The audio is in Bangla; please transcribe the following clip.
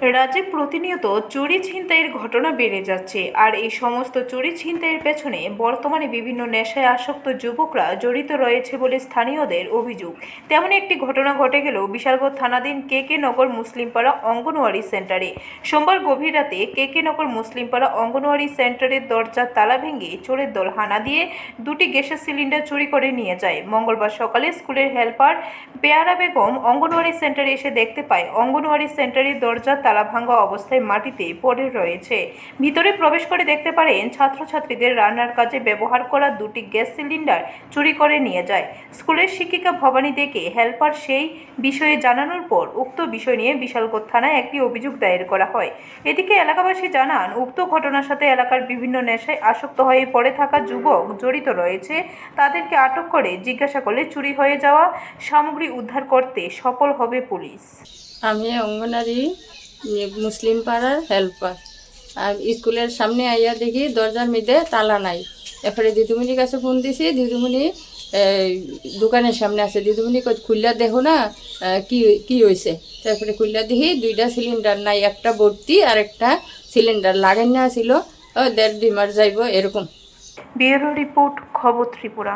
রাজ্যে প্রতিনিয়ত চুরি ছিনতাইয়ের ঘটনা বেড়ে যাচ্ছে। আর এই সমস্ত চুরি ছিনতাইয়ের পেছনে বর্তমানে বিভিন্ন নেশায় আসক্ত যুবকরা জড়িত রয়েছে বলে স্থানীয়দের অভিযোগ। তেমন একটি ঘটনা ঘটে গেল বিশালগড় থানাধীন কে কে নগর মুসলিমপাড়া অঙ্গনওয়াড়ি সেন্টারে। সোমবার গভীর রাতে কে কে নগর মুসলিমপাড়া অঙ্গনওয়াড়ি সেন্টারের দরজার তালা ভেঙে চোরের দল হানা দিয়ে দুটি গ্যাসের সিলিন্ডার চুরি করে নিয়ে যায়। মঙ্গলবার সকালে স্কুলের হেল্পার পেয়ারা বেগম অঙ্গনওয়াড়ি সেন্টারে এসে দেখতে পায় অঙ্গনওয়াড়ি সেন্টারের দরজার তালা ভাঙা অবস্থায় মাটিতে পড়ে রয়েছে। ভিতরে প্রবেশ করে দেখতে পারেন, ছাত্রছাত্রীদের রান্নার কাজে ব্যবহার করা দুটি গ্যাস সিলিন্ডার চুরি করে নিয়ে যায়। স্কুলের শিক্ষিকা ভবানী দেখে হেল্পার সেই বিষয়ে জানানোর পর উক্ত বিষয় নিয়ে বিশালগড় থানায় একটি অভিযোগ দায়ের করা হয়। এদিকে এলাকাবাসী জানান, উক্ত ঘটনার সাথে এলাকার বিভিন্ন নেশায় আসক্ত হয়ে পড়ে থাকা যুবক জড়িত রয়েছে। তাদেরকে আটক করে জিজ্ঞাসা করলে চুরি হয়ে যাওয়া সামগ্রী উদ্ধার করতে সফল হবে পুলিশ। আমি অঙ্গনারী মুসলিম পাড়ার হেল্পার আর স্কুলের সামনে আইয়া দেখি দরজার মধ্যে তালা নাই। এরপরে দিদিমণির কাছে ফোন দিছি, দিদিমণি দোকানের সামনে আছে। দিদিমণি খুললা দেখো না কি কি হয়েছে তারপরে খুললা দেখি দুইটা সিলিন্ডার নাই, একটা ভর্তি আর একটা সিলিন্ডার লাগাই না ছিল দেড় দুই মাস যাইব, এরকম। ব্যুরো রিপোর্ট, খবর ত্রিপুরা।